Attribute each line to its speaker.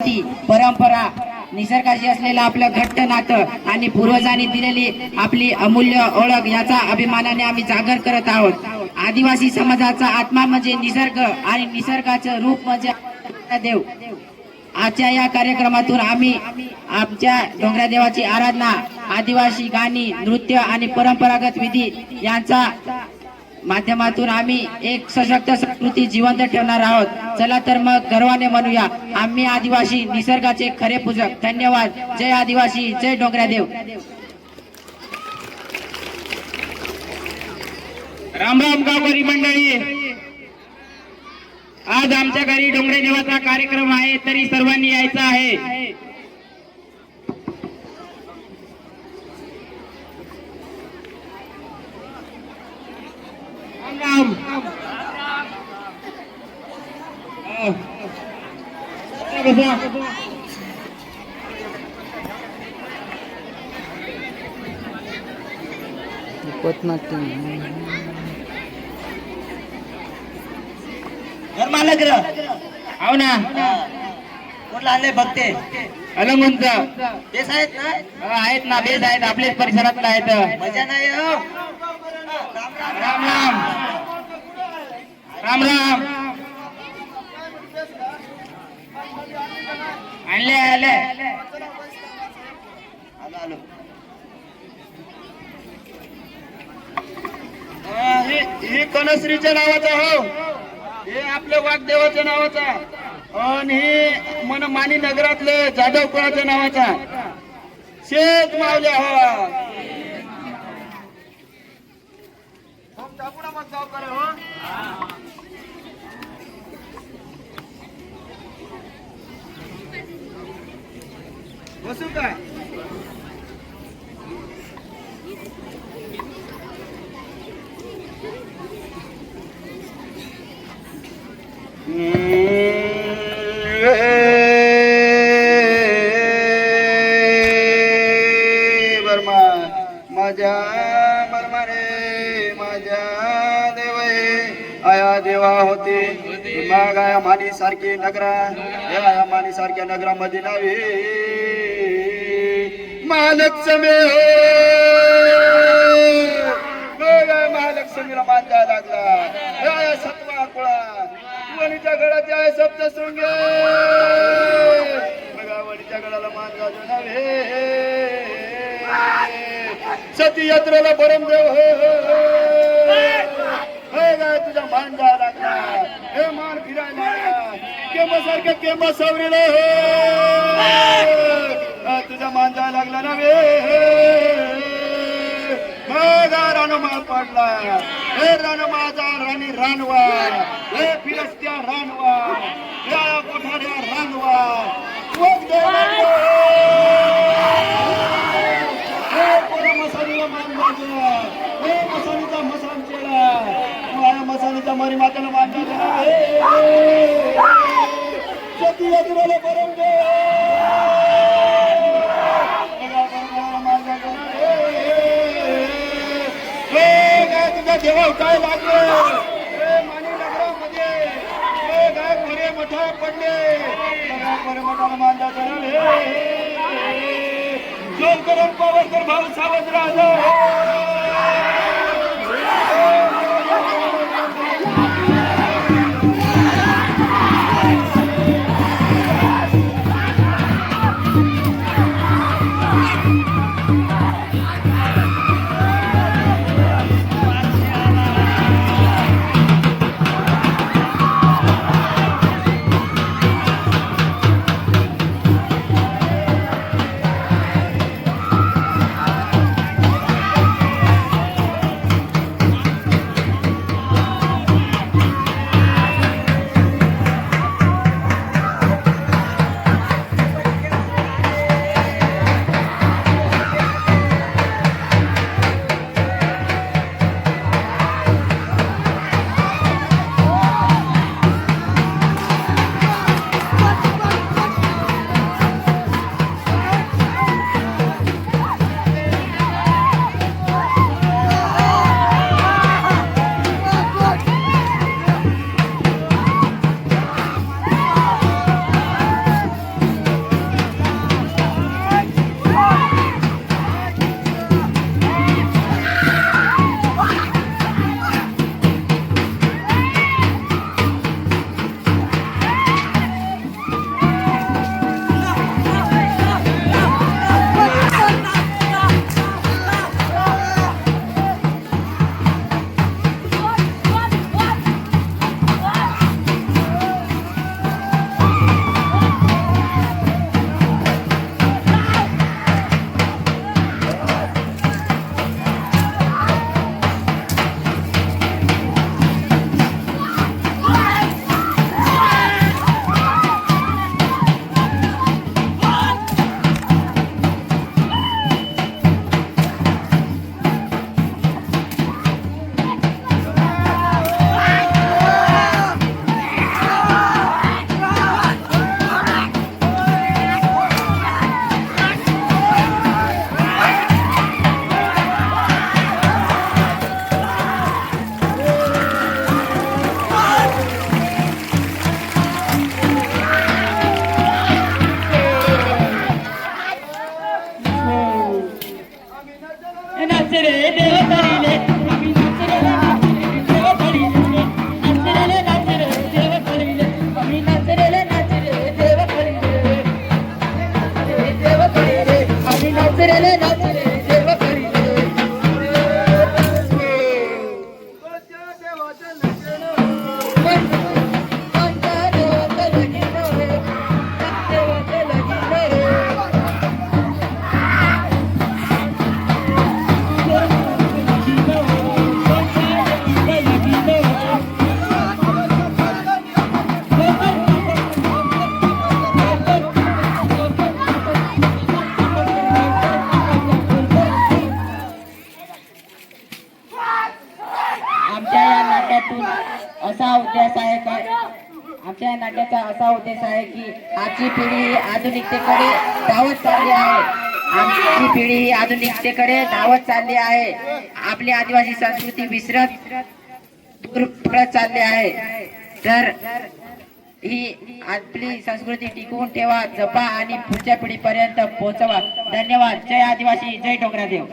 Speaker 1: संस्कृती परंपरा निसर्गाशी असलेलं आपलं घट्ट नातं आणि पूर्वजांनी दिलेली आपली अमूल्य ओळख याचा अभिमानाने आम्ही जागर करत आहोत. आदिवासी समाजाचा आत्मा म्हणजे निसर्ग आणि निसर्गाचं रूप म्हणजे देव. आजच्या या कार्यक्रमातून आम्ही आमच्या डोंगऱ्या देवाची आराधना आदिवासी गाणी नृत्य आणि परंपरागत विधी यांचा माध्यमातून आम्ही एक सशक्त संस्कृती जिवंत ठेवणार आहोत. चला तर मग गर्वाने म्हणूया. आम्ही आदिवासी निसर्गाचे खरे पूजक. धन्यवाद. जय आदिवासी जय डोंगऱ्या
Speaker 2: राम राम गावकरी मंडळी. आज आमच्या घरी डोंगरे देवाचा कार्यक्रम आहे तरी सर्वांनी यायचा आहे राम राम हो. बसा, बसा.
Speaker 3: घर मालक
Speaker 2: ना
Speaker 3: बघते
Speaker 2: अलंगुंच
Speaker 3: तेच आहेत ना
Speaker 2: आहेत ना बेस आहेत आपल्याच परिसरातला आहेत
Speaker 3: मजा नाही हो
Speaker 2: राम राम राम राम राम आले
Speaker 3: आलो आलो
Speaker 2: अं, हे हे कनश्रीच्या नावाचा हो. हे आपल्या वाघदेवाच्या नावाचा. आणि हे मन मानी नगरातलं जाधव कुळाच्या नावाचा. शेत मावल्या हो. बसू काय? बर्मा माझ्या बर्मा रे माझ्या देव आया देवा होते. मग आया मानी सारखी नगरा या मानी सारख्या नगरामध्ये नावे महालक्ष्मी हो. मग आया महालक्ष्मीला मानजा लागला. या आया सत्वा कुळा. वणीच्या गडाचे आहे सप्तशृंग बघा वणीच्या गडाला मान गाजो नव्हे सती यात्रेला परमदेव हो हो, हो. गाय तुझा मान जा लागला. हे मान फिरायला लागला. केंब सारखं केंब सावरीला हो. हा, मांजा लागला नव्हे मग पडला. हे रानमाळा राणी रानवा. हे फिरस्त्या रानवा. या कोठाऱ्या रानवा. देवा हे. मसालीला मान हे मसालीचा मसान केला माझ्या मसालीचा मरी मातेला मान बाजला हे सती यात्रेला दे काय तुझा देवा काय लागले हे मानी नगरामध्ये हे काय कोरे मोठा पडले बघा, कोरे मोठाला मान बाजला. हे जोर करून पावरकर भाऊ सावध राहा
Speaker 1: आमच्या नाट्याचा असा उद्देश आहे की आजची पिढी ही आधुनिकतेकडे धावत चालली आहे. आमची पिढी ही आधुनिकतेकडे धावत चालली आहे. आपली आदिवासी संस्कृती विसरत दूर पडत चालली आहे. तर ही आपली संस्कृती टिकवून ठेवा जपा आणि पुढच्या पिढीपर्यंत पोहोचवा. धन्यवाद. जय आदिवासी. जय डोंगरादेव.